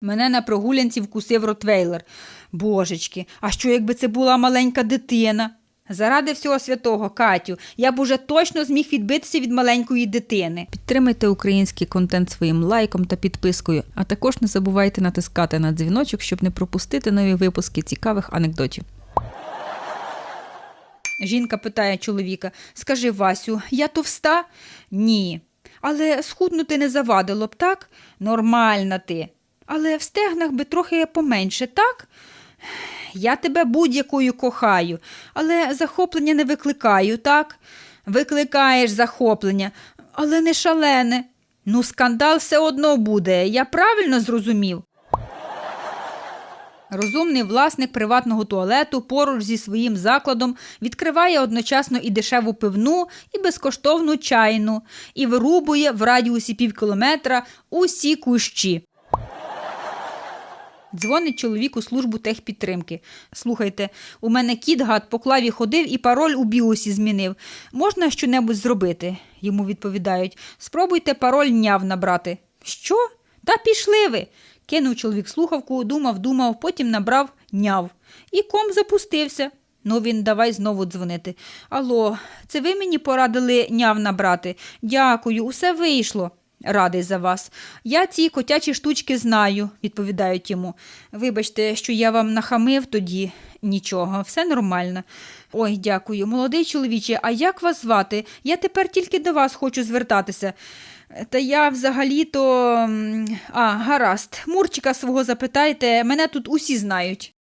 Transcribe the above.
Мене на прогулянці вкусив ротвейлер. Божечки, а що якби це була маленька дитина? Заради всього святого, Катю, я б уже точно зміг відбитися від маленької дитини. Підтримайте український контент своїм лайком та підпискою, а також не забувайте натискати на дзвіночок, щоб не пропустити нові випуски цікавих анекдотів. Жінка питає чоловіка: Скажи, Васю, я товста? Ні. Але схуднути не завадило б, так? Нормальна ти. Але в стегнах би трохи поменше, так? Я тебе будь-якою кохаю, але захоплення не викликаю, так? Викликаєш захоплення, але не шалене. Ну, скандал все одно буде, я правильно зрозумів. Розумний власник приватного туалету поруч зі своїм закладом відкриває одночасно і дешеву пивну, і безкоштовну чайну, і вирубує в радіусі півкілометра усі кущі. Дзвонить чоловік у службу техпідтримки. Слухайте, у мене кіт гад по клаві ходив і пароль у біосі змінив. Можна щонебудь зробити? Йому відповідають. Спробуйте пароль няв набрати. Що? Та пішли ви. Кинув чоловік слухавку, думав, думав, потім набрав няв. І ком запустився. Ну, він давай знову дзвонити. Алло, це ви мені порадили няв набрати? Дякую, усе вийшло. Радий за вас. Я ці котячі штучки знаю, відповідають йому. Вибачте, що я вам нахамив тоді. Нічого, все нормально. Ой, дякую. Молодий чоловіче, а як вас звати? Я тепер тільки до вас хочу звертатися. Та я взагалі-то. А, гаразд. Мурчика свого запитайте, мене тут усі знають.